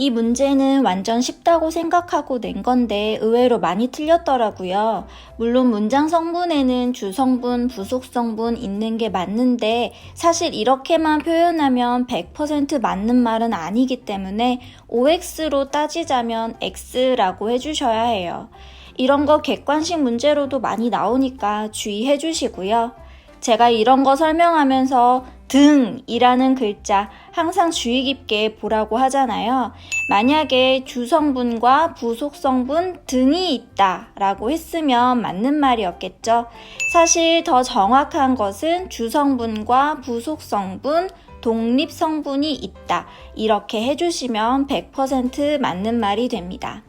이 문제는 완전 쉽다고 생각하고 낸 건데 의외로 많이 틀렸더라고요. 물론 문장 성분에는 주성분, 부속성분 있는 게 맞는데 사실 이렇게만 표현하면 100% 맞는 말은 아니기 때문에 OX로 따지자면 X라고 해주셔야 해요. 이런 거 객관식 문제로도 많이 나오니까 주의해 주시고요. 제가 이런 거 설명하면서 등이라는 글자 항상 주의 깊게 보라고 하잖아요. 만약에 주성분과 부속성분 등이 있다 라고 했으면 맞는 말이었겠죠. 사실 더 정확한 것은 주성분과 부속성분, 독립성분이 있다. 이렇게 해주시면 100% 맞는 말이 됩니다.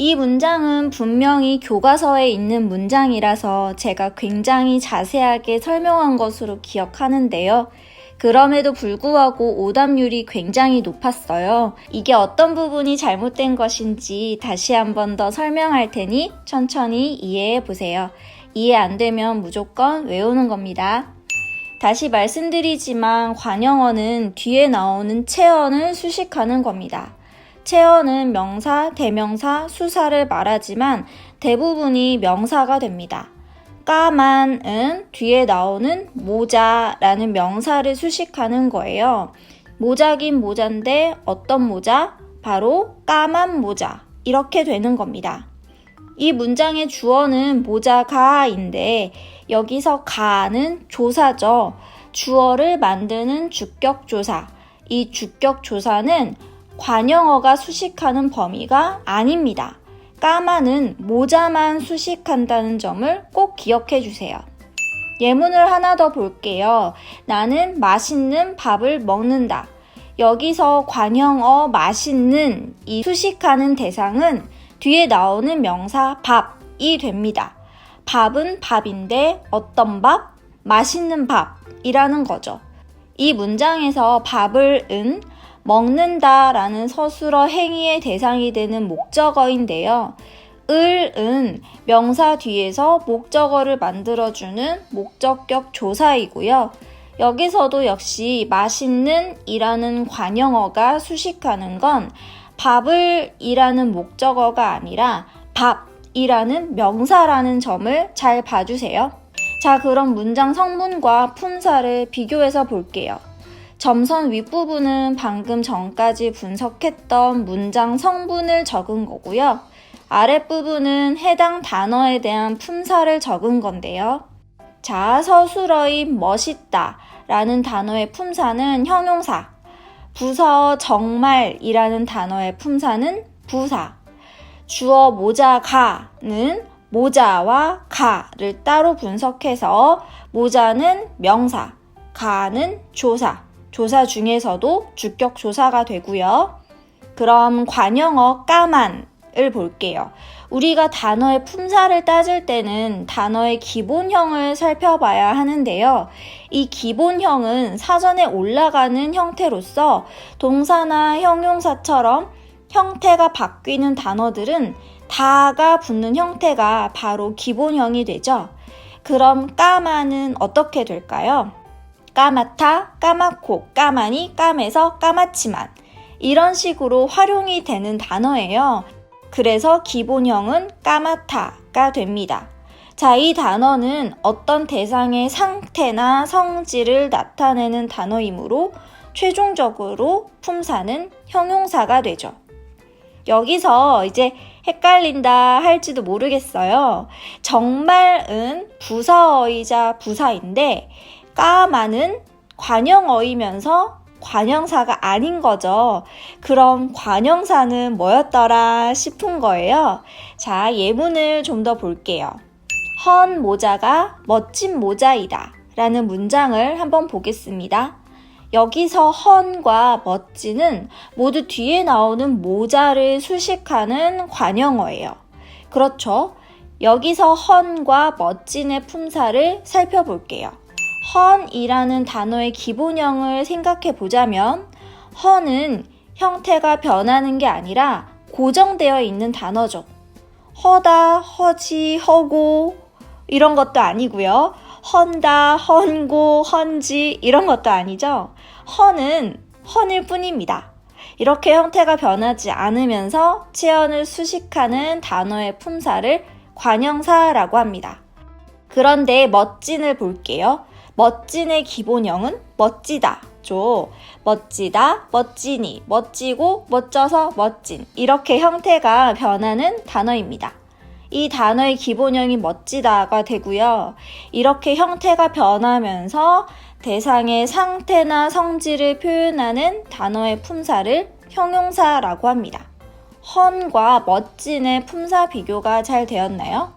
이 문장은 분명히 교과서에 있는 문장이라서 제가 굉장히 자세하게 설명한 것으로 기억하는데요. 그럼에도 불구하고 오답률이 굉장히 높았어요. 이게 어떤 부분이 잘못된 것인지 다시 한 번 더 설명할 테니 천천히 이해해 보세요. 이해 안 되면 무조건 외우는 겁니다. 다시 말씀드리지만 관형어는 뒤에 나오는 체언을 수식하는 겁니다. 체어는 명사, 대명사, 수사를 말하지만 대부분이 명사가 됩니다. 까만은 뒤에 나오는 모자라는 명사를 수식하는 거예요. 모자긴 모자인데 어떤 모자? 바로 까만 모자. 이렇게 되는 겁니다. 이 문장의 주어는 모자가인데 여기서 가는 조사죠. 주어를 만드는 주격조사. 이 주격조사는 관형어가 수식하는 범위가 아닙니다. 까마는 모자만 수식한다는 점을 꼭 기억해 주세요. 예문을 하나 더 볼게요. 나는 맛있는 밥을 먹는다. 여기서 관형어 맛있는 이 수식하는 대상은 뒤에 나오는 명사 밥이 됩니다. 밥은 밥인데 어떤 밥? 맛있는 밥이라는 거죠. 이 문장에서 밥을 은 먹는다 라는 서술어 행위의 대상이 되는 목적어인데요. 을은 명사 뒤에서 목적어를 만들어주는 목적격 조사이고요. 여기서도 역시 맛있는 이라는 관형어가 수식하는 건 밥을 이라는 목적어가 아니라 밥이라는 명사라는 점을 잘 봐주세요. 자, 그럼 문장 성분과 품사를 비교해서 볼게요. 점선 윗부분은 방금 전까지 분석했던 문장 성분을 적은 거고요. 아랫부분은 해당 단어에 대한 품사를 적은 건데요. 자, 서술어인 멋있다 라는 단어의 품사는 형용사, 부서 정말이라는 단어의 품사는 부사, 주어 모자가는 모자와 가를 따로 분석해서 모자는 명사, 가는 조사, 조사 중에서도 주격 조사가 되고요. 그럼 관형어 까만을 볼게요. 우리가 단어의 품사를 따질 때는 단어의 기본형을 살펴봐야 하는데요. 이 기본형은 사전에 올라가는 형태로서 동사나 형용사처럼 형태가 바뀌는 단어들은 다가 붙는 형태가 바로 기본형이 되죠. 그럼 까마는 어떻게 될까요? 까맣다, 까맣고, 까마니, 까매서, 까맣지만. 이런 식으로 활용이 되는 단어예요. 그래서 기본형은 까맣다가 됩니다. 자, 이 단어는 어떤 대상의 상태나 성질을 나타내는 단어이므로 최종적으로 품사는 형용사가 되죠. 여기서 이제 헷갈린다 할지도 모르겠어요. 정말은 부사어이자 부사인데 까마는 관형어이면서 관형사가 아닌 거죠. 그럼 관형사는 뭐였더라 싶은 거예요. 자, 예문을 좀 더 볼게요. 헌 모자가 멋진 모자이다. 라는 문장을 한번 보겠습니다. 여기서 헌과 멋지는 모두 뒤에 나오는 모자를 수식하는 관형어예요. 그렇죠. 여기서 헌과 멋진의 품사를 살펴볼게요. 헌이라는 단어의 기본형을 생각해 보자면 헌은 형태가 변하는 게 아니라 고정되어 있는 단어죠. 허다, 허지, 허고 이런 것도 아니고요. 헌다, 헌고, 헌지 이런 것도 아니죠. 헌은 헌일 뿐입니다. 이렇게 형태가 변하지 않으면서 체언을 수식하는 단어의 품사를 관형사라고 합니다. 그런데 멋진을 볼게요. 멋진의 기본형은 멋지다. 죠. 멋지다, 멋지니, 멋지고, 멋져서, 멋진. 이렇게 형태가 변하는 단어입니다. 이 단어의 기본형이 멋지다가 되고요. 이렇게 형태가 변하면서 대상의 상태나 성질을 표현하는 단어의 품사를 형용사라고 합니다. 헌과 멋진의 품사 비교가 잘 되었나요?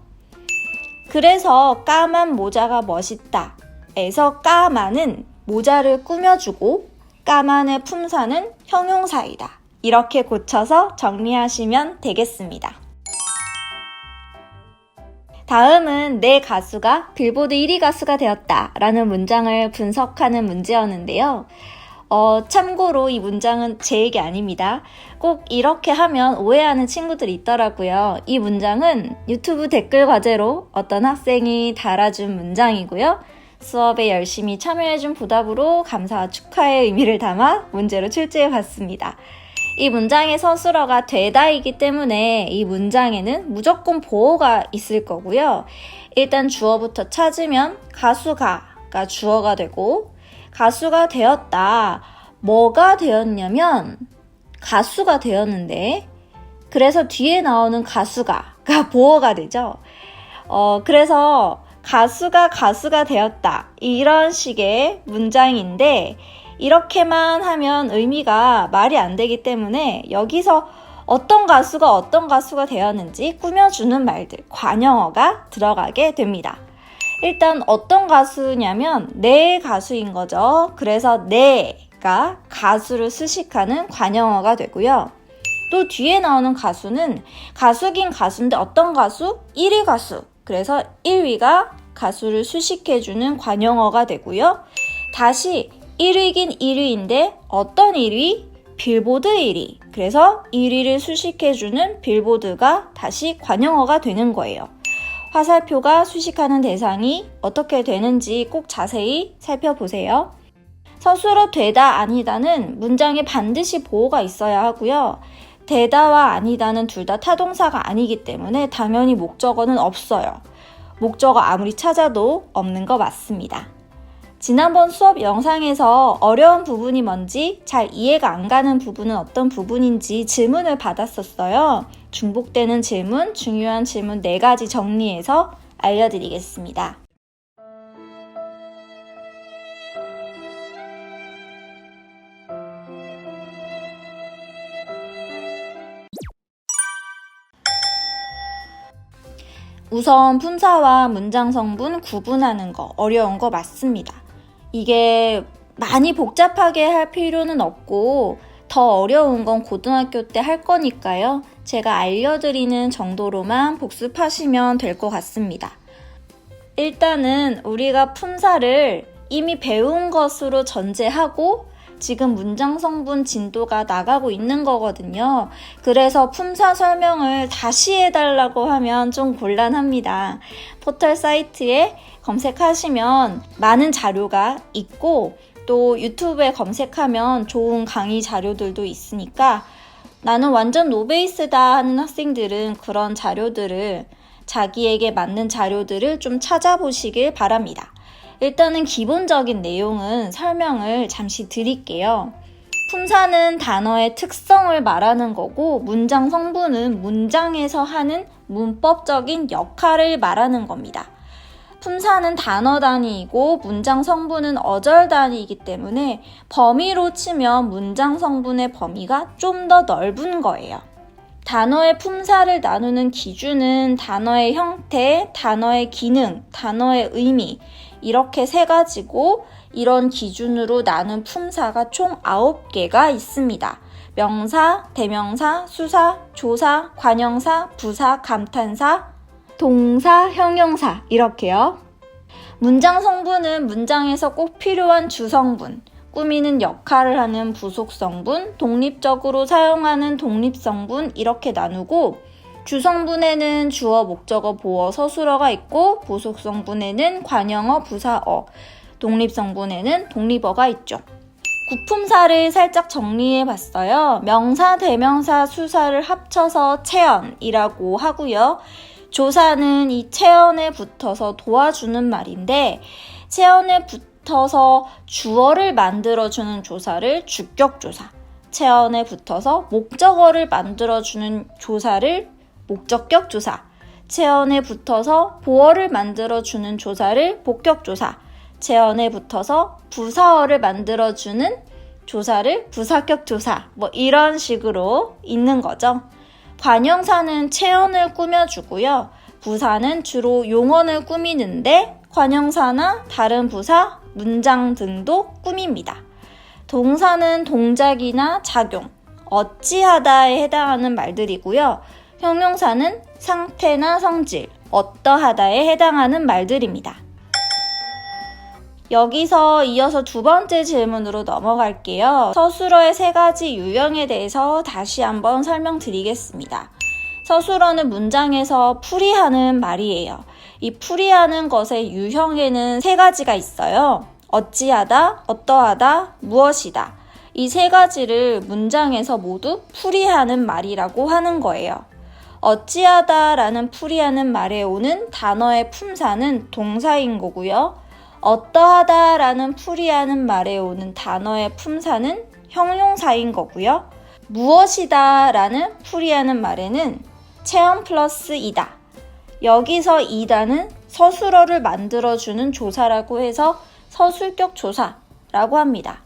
그래서 까만 모자가 멋있다. 에서 까만은 모자를 꾸며주고 까만의 품사는 형용사이다. 이렇게 고쳐서 정리하시면 되겠습니다. 다음은 내 가수가 빌보드 1위 가수가 되었다 라는 문장을 분석하는 문제였는데요. 어, 참고로 이 문장은 제 얘기 아닙니다. 꼭 이렇게 하면 오해하는 친구들이 있더라고요. 이 문장은 유튜브 댓글 과제로 어떤 학생이 달아준 문장이고요. 수업에 열심히 참여해준 보답으로 감사와 축하의 의미를 담아 문제로 출제해 봤습니다. 이 문장의 서술어가 되다이기 때문에 이 문장에는 무조건 보어가 있을 거고요. 일단 주어부터 찾으면 가수가가 주어가 되고 가수가 되었다. 뭐가 되었냐면 가수가 되었는데 그래서 뒤에 나오는 가수가가 보어가 되죠. 어, 그래서 가수가 가수가 되었다. 이런 식의 문장인데 이렇게만 하면 의미가 말이 안 되기 때문에 여기서 어떤 가수가 어떤 가수가 되었는지 꾸며주는 말들, 관형어가 들어가게 됩니다. 일단 어떤 가수냐면 내 가수인 거죠. 그래서 내가 가수를 수식하는 관형어가 되고요. 또 뒤에 나오는 가수는 가수긴 가수인데 어떤 가수? 1위 가수. 그래서 1위가 가수를 수식해주는 관형어가 되고요. 다시 1위긴 1위인데 어떤 1위? 빌보드 1위. 그래서 1위를 수식해주는 빌보드가 다시 관형어가 되는 거예요. 화살표가 수식하는 대상이 어떻게 되는지 꼭 자세히 살펴보세요. 서술어 되다 아니다는 문장에 반드시 보호가 있어야 하고요. 되다와 아니다는 둘 다 타동사가 아니기 때문에 당연히 목적어는 없어요. 목적어 아무리 찾아도 없는 거 맞습니다. 지난번 수업 영상에서 어려운 부분이 뭔지 잘 이해가 안 가는 부분은 어떤 부분인지 질문을 받았었어요. 중복되는 질문, 중요한 질문 4가지 정리해서 알려드리겠습니다. 우선 품사와 문장 성분 구분하는 거 어려운 거 맞습니다. 이게 많이 복잡하게 할 필요는 없고 더 어려운 건 고등학교 때 할 거니까요. 제가 알려드리는 정도로만 복습하시면 될 것 같습니다. 일단은 우리가 품사를 이미 배운 것으로 전제하고 지금 문장 성분 진도가 나가고 있는 거거든요. 그래서 품사 설명을 다시 해달라고 하면 좀 곤란합니다. 포털 사이트에 검색하시면 많은 자료가 있고 또 유튜브에 검색하면 좋은 강의 자료들도 있으니까 나는 완전 노베이스다 하는 학생들은 그런 자료들을 자기에게 맞는 자료들을 좀 찾아보시길 바랍니다. 일단은 기본적인 내용은 설명을 잠시 드릴게요. 품사는 단어의 특성을 말하는 거고 문장 성분은 문장에서 하는 문법적인 역할을 말하는 겁니다. 품사는 단어 단위이고 문장 성분은 어절 단위이기 때문에 범위로 치면 문장 성분의 범위가 좀 더 넓은 거예요. 단어의 품사를 나누는 기준은 단어의 형태, 단어의 기능, 단어의 의미, 이렇게 세 가지고 이런 기준으로 나눈 품사가 총 9개가 있습니다. 명사, 대명사, 수사, 조사, 관형사, 부사, 감탄사, 동사, 형용사 이렇게요. 문장 성분은 문장에서 꼭 필요한 주성분, 꾸미는 역할을 하는 부속성분, 독립적으로 사용하는 독립성분 이렇게 나누고 주성분에는 주어, 목적어, 보어, 서술어가 있고 부속성분에는 관형어, 부사어, 독립성분에는 독립어가 있죠. 구품사를 살짝 정리해 봤어요. 명사, 대명사, 수사를 합쳐서 체언이라고 하고요. 조사는 이 체언에 붙어서 도와주는 말인데, 체언에 붙어서 주어를 만들어주는 조사를 주격조사, 체언에 붙어서 목적어를 만들어주는 조사를 목적격 조사, 체언에 붙어서 보어를 만들어주는 조사를 복격조사, 체언에 붙어서 부사어를 만들어주는 조사를 부사격 조사, 뭐 이런 식으로 있는 거죠. 관형사는 체언을 꾸며주고요. 부사는 주로 용언을 꾸미는데 관형사나 다른 부사, 문장 등도 꾸밉니다. 동사는 동작이나 작용, 어찌하다에 해당하는 말들이고요. 형용사는 상태나 성질, 어떠하다에 해당하는 말들입니다. 여기서 이어서 두 번째 질문으로 넘어갈게요. 서술어의 세 가지 유형에 대해서 다시 한번 설명드리겠습니다. 서술어는 문장에서 풀이하는 말이에요. 이 풀이하는 것의 유형에는 세 가지가 있어요. 어찌하다, 어떠하다, 무엇이다. 이 세 가지를 문장에서 모두 풀이하는 말이라고 하는 거예요. 어찌하다라는 풀이하는 말에 오는 단어의 품사는 동사인 거고요. 어떠하다라는 풀이하는 말에 오는 단어의 품사는 형용사인 거고요. 무엇이다라는 풀이하는 말에는 체험 플러스 이다. 여기서 이다는 서술어를 만들어주는 조사라고 해서 서술격 조사라고 합니다.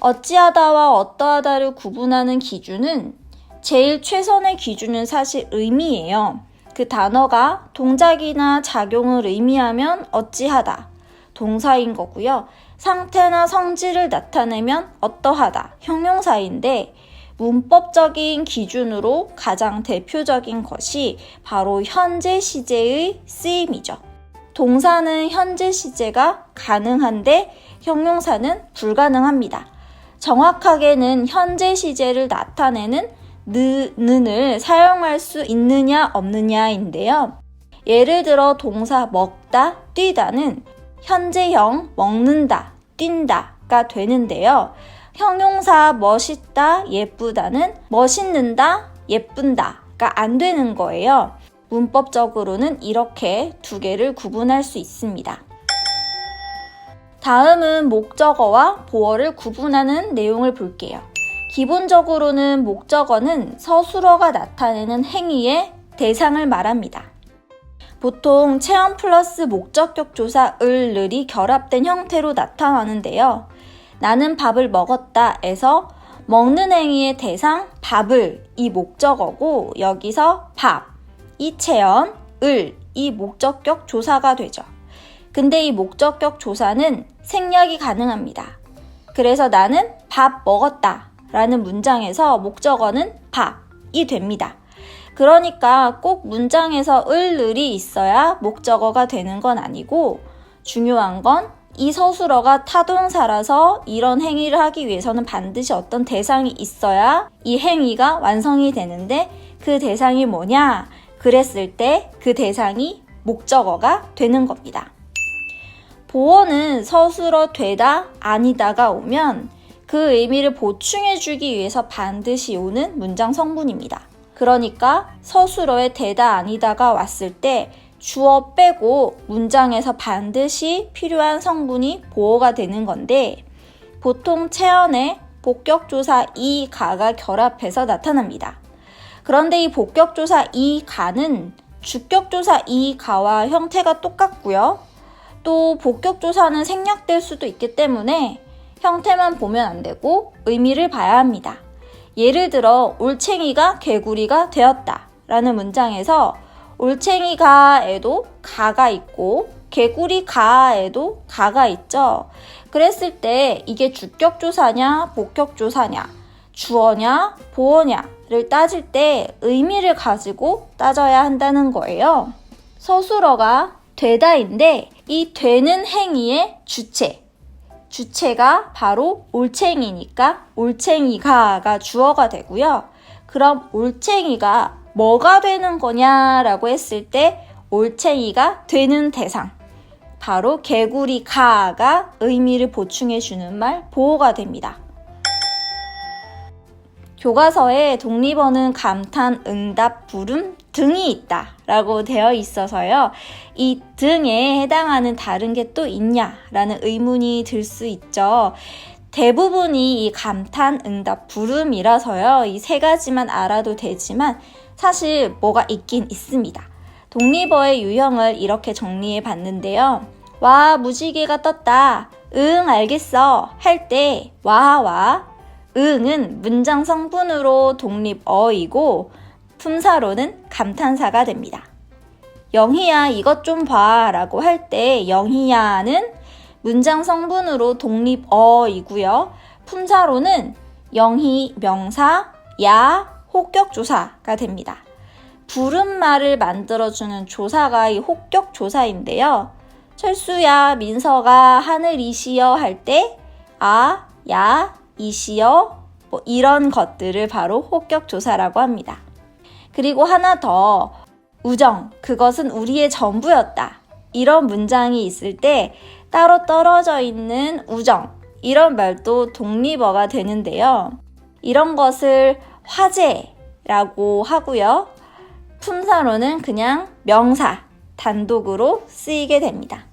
어찌하다와 어떠하다를 구분하는 기준은 제일 최선의 기준은 사실 의미예요. 그 단어가 동작이나 작용을 의미하면 어찌하다. 동사인 거고요. 상태나 성질을 나타내면 어떠하다. 형용사인데 문법적인 기준으로 가장 대표적인 것이 바로 현재 시제의 쓰임이죠. 동사는 현재 시제가 가능한데 형용사는 불가능합니다. 정확하게는 현재 시제를 나타내는 느, 는을 사용할 수 있느냐 없느냐인데요. 예를 들어 동사 먹다, 뛰다는 현재형 먹는다, 뛴다가 되는데요. 형용사 멋있다, 예쁘다는 멋있는다, 예쁜다가 안 되는 거예요. 문법적으로는 이렇게 두 개를 구분할 수 있습니다. 다음은 목적어와 보어를 구분하는 내용을 볼게요. 기본적으로는 목적어는 서술어가 나타내는 행위의 대상을 말합니다. 보통 체험 플러스 목적격 조사 을, 늘이 결합된 형태로 나타나는데요. 나는 밥을 먹었다 에서 먹는 행위의 대상 밥을 이 목적어고 여기서 밥, 이 체험, 을, 이 목적격 조사가 되죠. 근데 이 목적격 조사는 생략이 가능합니다. 그래서 나는 밥 먹었다 라는 문장에서 목적어는 밥이 됩니다. 그러니까 꼭 문장에서 을, 을이 있어야 목적어가 되는 건 아니고 중요한 건 이 서술어가 타동사라서 이런 행위를 하기 위해서는 반드시 어떤 대상이 있어야 이 행위가 완성이 되는데 그 대상이 뭐냐? 그랬을 때 그 대상이 목적어가 되는 겁니다. 보어는 서술어 되다, 아니다가 오면 그 의미를 보충해주기 위해서 반드시 오는 문장 성분입니다. 그러니까 서술어에 되다, 아니다가 왔을 때 주어 빼고 문장에서 반드시 필요한 성분이 보어가 되는 건데 보통 체언에 복격조사 이, 가가 결합해서 나타납니다. 그런데 이 복격조사 이, 가는 주격조사 이, 가와 형태가 똑같고요. 또 복격조사는 생략될 수도 있기 때문에 형태만 보면 안 되고 의미를 봐야 합니다. 예를 들어 올챙이가 개구리가 되었다 라는 문장에서 올챙이가에도 가가 있고 개구리 가에도 가가 있죠. 그랬을 때 이게 주격조사냐 복격조사냐 주어냐 보어냐를 따질 때 의미를 가지고 따져야 한다는 거예요. 서술어가 되다인데 이 되는 행위의 주체 주체가 바로 올챙이니까 올챙이가가 주어가 되고요. 그럼 올챙이가 뭐가 되는 거냐라고 했을 때 올챙이가 되는 대상 바로 개구리 가가 의미를 보충해 주는 말 보호가 됩니다. 교과서에 독립어는 감탄, 응답, 부름, 등이 있다 라고 되어 있어서요. 이 등에 해당하는 다른 게 또 있냐 라는 의문이 들 수 있죠. 대부분이 이 감탄, 응답, 부름이라서요. 이 세 가지만 알아도 되지만 사실 뭐가 있긴 있습니다. 독립어의 유형을 이렇게 정리해 봤는데요. 와, 무지개가 떴다. 응, 알겠어. 할 때, 와, 와. 응은 문장 성분으로 독립어이고, 품사로는 감탄사가 됩니다. 영희야, 이것 좀 봐. 라고 할 때, 영희야는 문장 성분으로 독립어이고요. 품사로는 영희, 명사, 야, 혹격조사가 됩니다. 부른말을 만들어주는 조사가 이 혹격조사인데요. 철수야, 민서가 하늘이시여 할 때, 아, 야, 이시여, 뭐 이런 것들을 바로 혹격조사라고 합니다. 그리고 하나 더, 우정, 그것은 우리의 전부였다. 이런 문장이 있을 때 따로 떨어져 있는 우정, 이런 말도 독립어가 되는데요. 이런 것을 화제라고 하고요. 품사로는 그냥 명사, 단독으로 쓰이게 됩니다.